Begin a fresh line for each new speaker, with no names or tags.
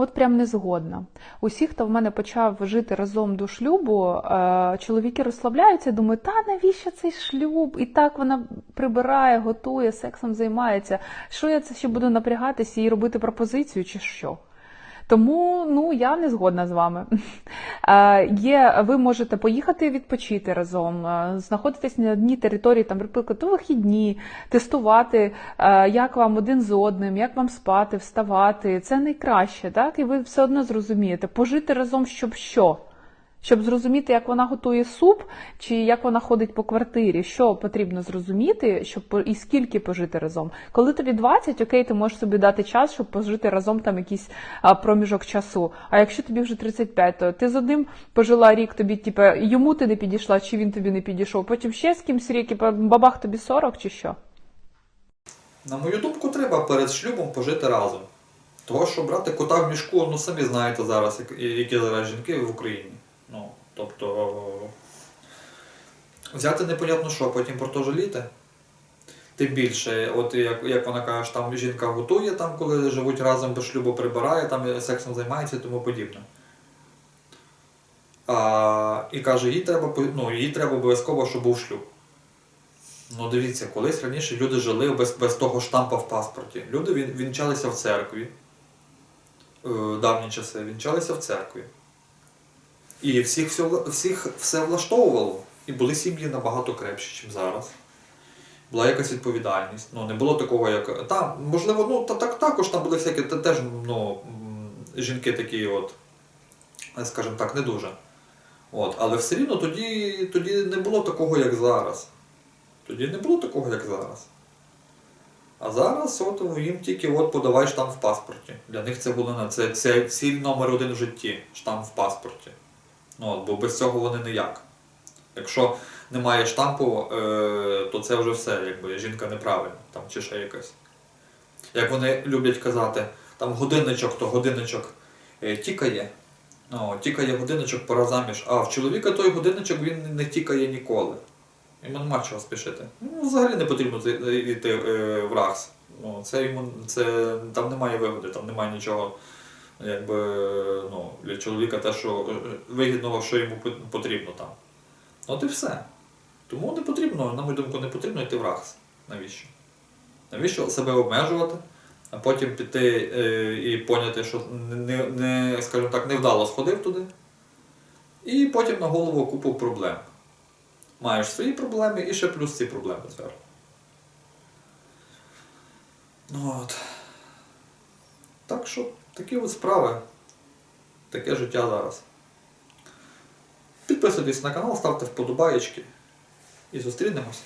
От прям не згодна. Усі, хто в мене почав жити разом до шлюбу, е, чоловіки розслабляються, думають, та навіщо цей шлюб? І так вона прибирає, готує, сексом займається. Що я це ще буду напрягатися і робити пропозицію, чи що? Тому ну я не згодна з вами. Е, Є, ви можете поїхати відпочити разом, е, знаходитись на одній території, там, наприклад, у вихідні, тестувати, е, як вам один з одним, як вам спати, вставати. Це найкраще, так? І ви все одно зрозумієте. Пожити разом, щоб що? Щоб зрозуміти, як вона готує суп, чи як вона ходить по квартирі, що потрібно зрозуміти, щоб і скільки пожити разом. Коли тобі 20, окей, ти можеш собі дати час, щоб пожити разом там якийсь проміжок часу. А якщо тобі вже 35, то ти з одним пожила рік, тобі типу, йому ти не підійшла, чи він тобі не підійшов. Потім ще з кимсь рік, і бабах тобі 40 чи що.
На мою думку, треба перед шлюбом пожити разом. Того, що брати кота в мішку, ну самі знаєте зараз, які зараз жінки в Україні. Тобто. Взяти непонятно що, потім про. Тим більше, от як, як вона каже, там жінка готує, там, коли живуть разом без шлюбу, прибирає, там сексом займається і тому подібне. А, і каже, їй треба, ну, їй треба обов'язково, щоб був шлюб. Ну дивіться, колись раніше люди жили без, без того штампа в паспорті. Люди вінчалися в церкві. Е, давні часи вінчалися в церкві. І всіх все, всіх все влаштовувало. І були сім'ї набагато крепші, ніж зараз. Була якась відповідальність. Ну, не було такого, як. Там, можливо, ну та, так, також там були всякі та, теж ну, жінки такі, от, скажімо так, не дуже. От, але все рівно тоді, тоді не було такого, як зараз. Тоді не було такого, як зараз. А зараз от їм тільки от подавай штамп в паспорті. Для них це було це, це ціль номер один в житті штамп в паспорті. Ну, бо без цього вони ніяк. Якщо немає штампу, е, то це вже все, якби жінка неправильна, там чи ще якась. Як вони люблять казати, там годинничок, то годинничок е, тікає. Ну, тікає годинничок, пора заміж. А в чоловіка той годинничок він не тікає ніколи. Йому нема чого спішити. Ну, взагалі не потрібно йти е, в РАГС. Ну, це йому, це, там немає вигоди, там немає нічого якби, ну, для чоловіка те, що е, вигідного, що йому потрібно там. От і все. Тому не потрібно, на мою думку, не потрібно йти в РАГС. Навіщо? Навіщо себе обмежувати, а потім піти е, і поняти, що не, не, скажімо так, невдало сходив туди, і потім на голову купу проблем маєш свої проблеми і ще плюс ці проблеми зверху. Ну от. Так що такі от справи. Таке життя зараз. Підписуйтесь на канал, ставте вподобаєчки і зустрінемось.